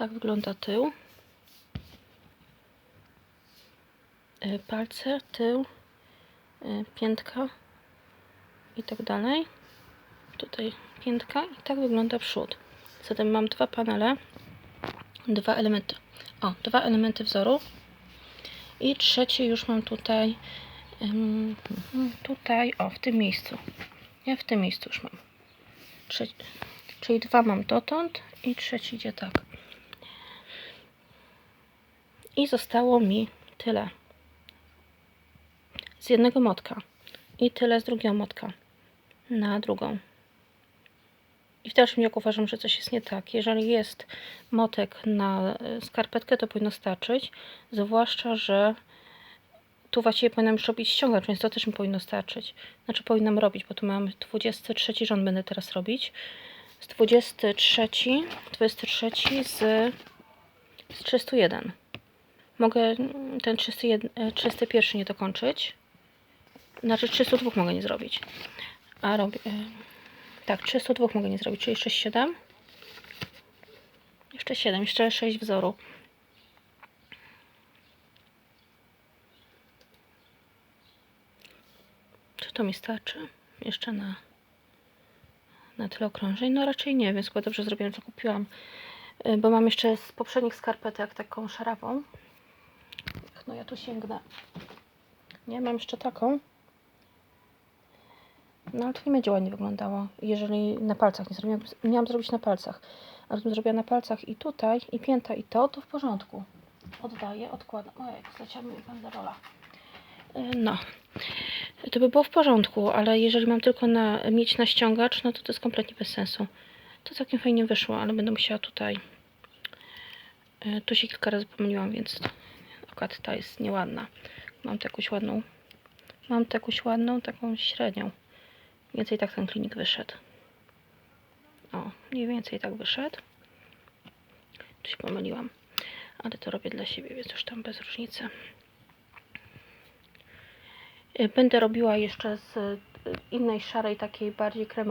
Tak wygląda tył. Y, Palce, tył, y, piętka i tak dalej. Tutaj piętka i tak wygląda przód. Zatem mam dwa panele, dwa elementy. O, dwa elementy wzoru. I trzeci już mam tutaj, ym, tutaj, o, w tym miejscu. Ja w tym miejscu już mam. Trzeci, czyli dwa mam dotąd i trzeci idzie tak. I zostało mi tyle. Z jednego motka. I tyle z drugiego motka. Na drugą. I w dalszym ciągu uważam, że coś jest nie tak. Jeżeli jest motek na e, skarpetkę, to powinno starczyć. Zwłaszcza, że tu właściwie powinnam już robić ściągacz, więc to też mi powinno starczyć. Znaczy powinnam robić, bo tu mam 23 rząd będę teraz robić. Z 23, 23 z, z 301. Mogę ten 301, e, 301 nie dokończyć. Znaczy 302 mogę nie zrobić. A robię... e, Tak, 302 mogę nie zrobić, czyli jeszcze 7. Jeszcze 7, jeszcze 6 wzoru. Czy to mi starczy? Jeszcze na, na tyle okrążeń? No raczej nie, więc chyba dobrze zrobiłam, co kupiłam. Y, Bo mam jeszcze z poprzednich skarpetek taką szarawą. No ja tu sięgnę. Nie, mam jeszcze taką. No ale to nie będzie ładnie wyglądało, jeżeli na palcach nie zrobiłam. Miałam zrobić na palcach. Ale gdybym zrobiła na palcach i tutaj, i pięta, i to, to w porządku. Oddaję, odkładam. Ojej, zleciała mi banderola. Y, No. To by było w porządku, ale jeżeli mam tylko na, mieć na ściągacz, no to to jest kompletnie bez sensu. To całkiem fajnie wyszło, ale będę musiała tutaj... y, Tu się kilka razy pomyliłam, więc akurat ta jest nieładna. Mam tu jakąś ładną... Mam tu jakąś ładną, taką średnią. Więcej tak ten klinik wyszedł. O, mniej więcej tak wyszedł. Tu się pomyliłam. Ale to robię dla siebie, więc już tam bez różnicy. Y, Będę robiła jeszcze z y, innej szarej, takiej bardziej kremowej.